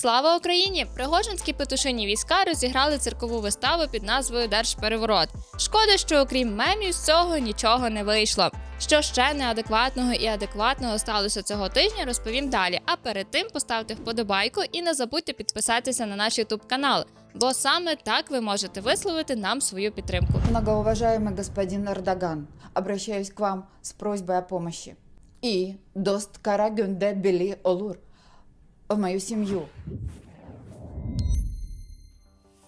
Слава Україні! Пригожинські петушині війська розіграли циркову виставу під назвою Держпереворот. Шкода, що окрім мемів з цього нічого не вийшло. Що ще неадекватного і адекватного сталося цього тижня, розповім далі. А перед тим поставте вподобайку і не забудьте підписатися на наш YouTube канал, бо саме так ви можете висловити нам свою підтримку. Многоуважаемый господин Эрдоган, обращаюсь к вам с просьбой о помощи. И дост кара гюнде бели олур в мою семью.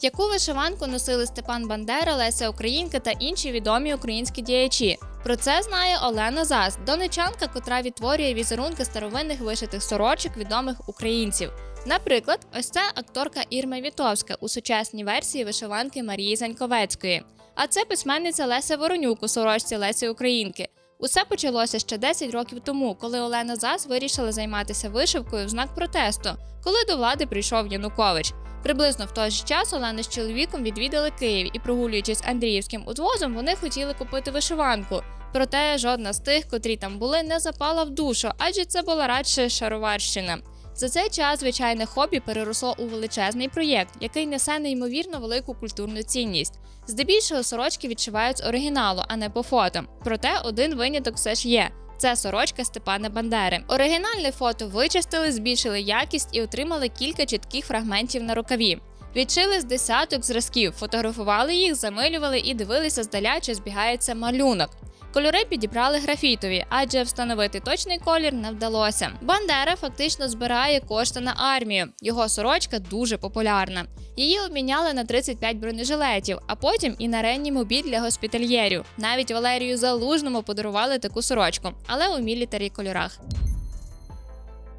Яку вишиванку носили Степан Бандера, Леся Українка та інші відомі українські діячі? Про це знає Олена Зас, донечанка, котра відтворює візерунки старовинних вишитих сорочок відомих українців. Наприклад, ось це акторка Ірма Вітовська у сучасній версії вишиванки Марії Заньковецької. А це письменниця Леся Воронюк у сорочці Лесі Українки. Усе почалося ще 10 років тому, коли Олена Зас вирішила займатися вишивкою в знак протесту, коли до влади прийшов Янукович. Приблизно в той же час Олена з чоловіком відвідали Київ і, прогулюючись Андріївським узвозом, вони хотіли купити вишиванку. Проте жодна з тих, котрі там були, не запала в душу, адже це була радше шароварщина. За цей час звичайне хобі переросло у величезний проєкт, який несе неймовірно велику культурну цінність. Здебільшого сорочки відшивають з оригіналу, а не по фото. Проте один виняток все ж є. Це сорочка Степана Бандери. Оригінальне фото вичистили, збільшили якість і отримали кілька чітких фрагментів на рукаві. Відшили з десяток зразків, фотографували їх, замилювали і дивилися здаля, чи збігається малюнок. Кольори підібрали графітові, адже встановити точний колір не вдалося. Бандера фактично збирає кошти на армію. Його сорочка дуже популярна. Її обміняли на 35 бронежилетів, а потім і на реанімобіль для госпітальєрів. Навіть Валерію Залужному подарували таку сорочку, але у мілітарі кольорах.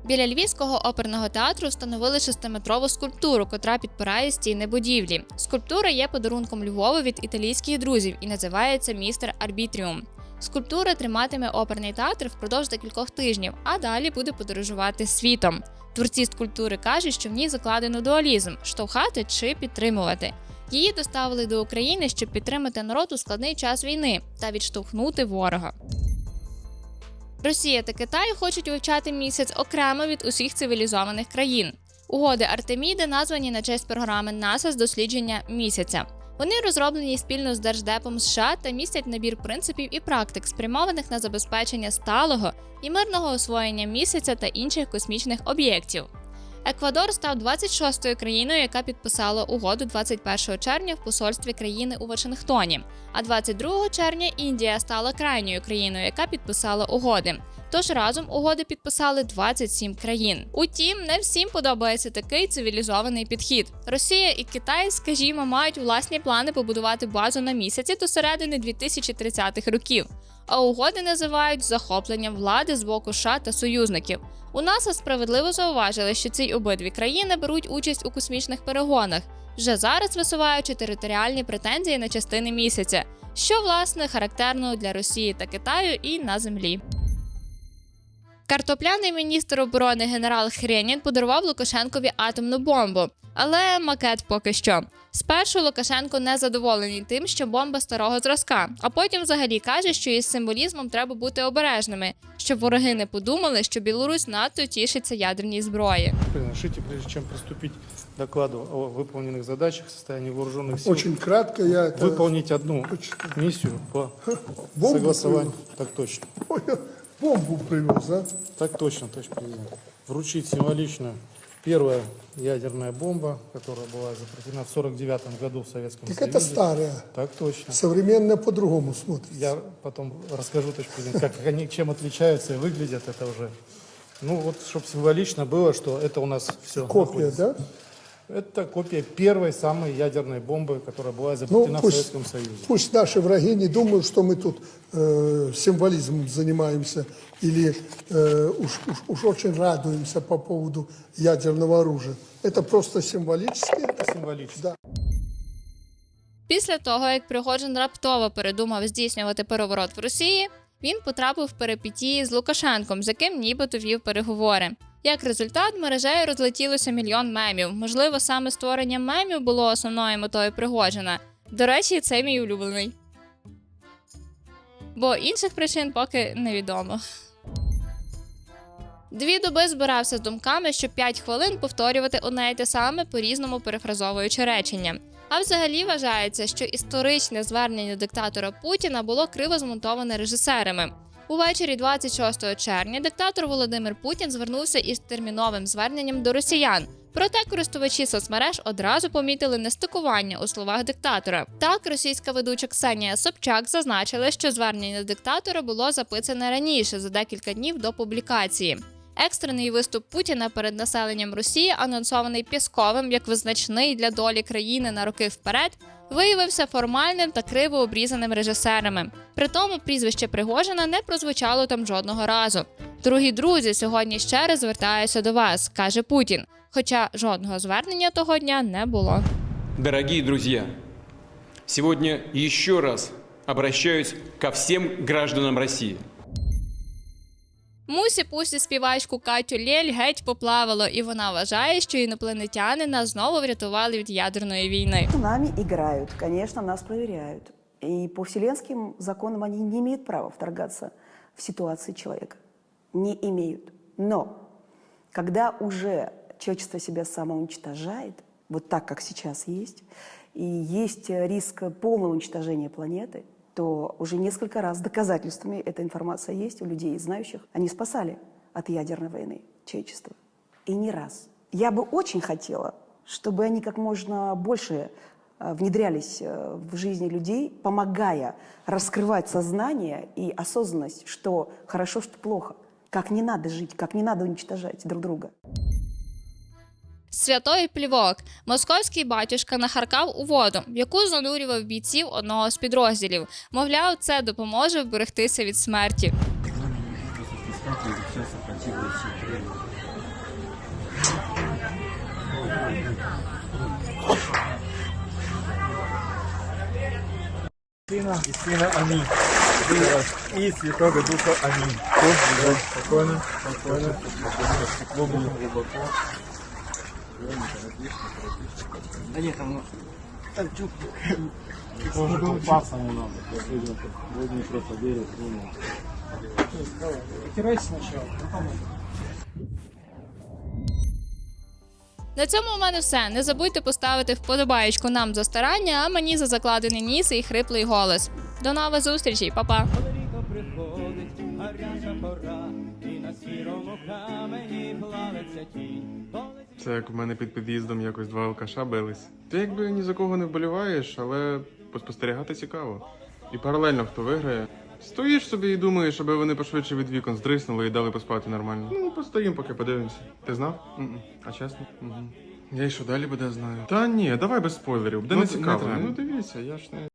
Біля Львівського оперного театру встановили шестиметрову скульптуру, котра підпирає стіни будівлі. Скульптура є подарунком Львову від італійських друзів і називається Містер Арбітріум. Скульптура триматиме оперний театр впродовж декількох тижнів, а далі буде подорожувати світом. Творці скульптури кажуть, що в ній закладено дуалізм штовхати чи підтримувати. Її доставили до України, щоб підтримати народ у складний час війни та відштовхнути ворога. Росія та Китай хочуть вивчати місяць окремо від усіх цивілізованих країн. Угоди Артеміди названі на честь програми НАСА з дослідження місяця. Вони розроблені спільно з Держдепом США та містять набір принципів і практик, спрямованих на забезпечення сталого і мирного освоєння місяця та інших космічних об'єктів. Еквадор став 26-ю країною, яка підписала угоду 21 червня в посольстві країни у Вашингтоні. А 22 червня Індія стала крайньою країною, яка підписала угоди. Тож разом угоди підписали 27 країн. Утім, не всім подобається такий цивілізований підхід. Росія і Китай, скажімо, мають власні плани побудувати базу на місяці до середини 2030-х років. А угоди називають захопленням влади з боку США та союзників. У НАСА справедливо зауважили, що ці обидві країни беруть участь у космічних перегонах, вже зараз висуваючи територіальні претензії на частини місяця, що власне характерно для Росії та Китаю і на землі. Картопляний міністр оборони генерал Хренін подарував Лукашенкові атомну бомбу, але макет поки що. Спершу Лукашенко не задоволений тим, що бомба старого зразка, а потім взагалі каже, що із символізмом треба бути обережними, щоб вороги не подумали, що Білорусь надто тішиться ядерній зброї. Разрешите, прежде чем приступить к докладу о выполненных задачах в состоянии вооруженных сил, Очень кратко я это... выполнить одну Прочитаю. миссию по Бомбу согласованию. Так точно. Ой, бомбу привез, а? Так точно, товарищ президент. Вручить символичную первая ядерная бомба, которая была изобретена в 49 году в Советском Так Союзе. это старая. Так точно. Современная по-другому смотрит. Я потом расскажу, товарищ президент, как они чем отличаются и выглядят это уже. Ну вот, чтобы символично было, что это у нас все Копия, да? Это копия первой самой ядерной бомбы, которая была изобретена Ну, в пусть, Советском Союзе. пусть наши враги не думают, что мы тут э, символизмом занимаемся или э, уж, уж, уж очень радуемся по поводу ядерного оружия. Это просто символически. Это символично. Да. Після того, як Пригожин раптово передумав здійснювати переворот в Росії, він потрапив в перипетії з Лукашенком, з яким нібито вів переговори. Як результат, мережею розлетілося мільйон мемів. Можливо, саме створення мемів було основною метою Пригожина. До речі, це мій улюблений. Бо інших причин поки невідомо. Дві доби збирався з думками, що 5 хвилин повторювати одне й те саме, по-різному перефразовуючи речення. А взагалі вважається, що історичне звернення диктатора Путіна було криво змонтоване режисерами. Увечері 26 червня диктатор Володимир Путін звернувся із терміновим зверненням до росіян. Проте користувачі соцмереж одразу помітили нестикування у словах диктатора. Так, російська ведуча Ксенія Собчак зазначила, що звернення диктатора було записане раніше за декілька днів до публікації. Екстрений виступ Путіна перед населенням Росії, анонсований Пєсковим як визначний для долі країни на роки вперед, виявився формальним та криво обрізаним режисерами. При тому прізвище Пригожина не прозвучало там жодного разу. Дорогі друзі, сьогодні ще раз звертаюся до вас, каже Путін. Хоча жодного звернення того дня не було. Дорогие друзья, сегодня еще раз обращаюсь ко всем гражданам России. Мусі пусі співачку Катю Лєль геть поплавало, і вона вважає, що інопланетяни нас знову врятували від ядерної війни. Нами играют, конечно, нас проверяют. И по вселенским законам они не имеют права вторгаться в ситуации человека. Не имеют. Но когда уже человечество себя самоуничтожает, вот так, как сейчас есть, и есть риск полного уничтожения планеты, то уже несколько раз доказательствами эта информация есть у людей, знающих. Они спасали от ядерной войны человечество. И не раз. Я бы очень хотела, чтобы они как можно больше э, внедрялись э, в жизни людей, помогая раскрывать сознание и осознанность, что хорошо, что плохо, как не надо жить, как не надо уничтожать друг друга. Святой плівок. Московський батюшка нахаркав у воду, яку занурював бійців одного з підрозділів. Мовляв, це допоможе вберегтися від смерті. Сына и Сына Аминь. И Святого Духа спокойно, спокойно, спокойно, глубоко, глубоко. Да нет, там, там чуть. Может, упасться немного. Вот не просто берег, думаю. Отирайся сначала, потом На цьому у мене все. Не забудьте поставити вподобаєчку нам за старання, а мені за закладений ніс і хриплий голос. До нових зустрічей, па-па! Приходить, гаряча пора, і на сірому камені плавиться тінь. Це як в мене під під'їздом якось два алкаша бились. Ти якби ні за кого не вболіваєш, але поспостерігати цікаво. І паралельно хто виграє. Стоїш собі і думаєш, аби вони пошвидше від вікон здриснули і дали поспати нормально. Ну, постоїм, поки подивимося. Ти знав? М-м. А чесно? Угу. Я й що далі буде знаю. Та ні, давай без спойлерів, буде Ну, не не цікаво. треба. ну дивіться, я ж не.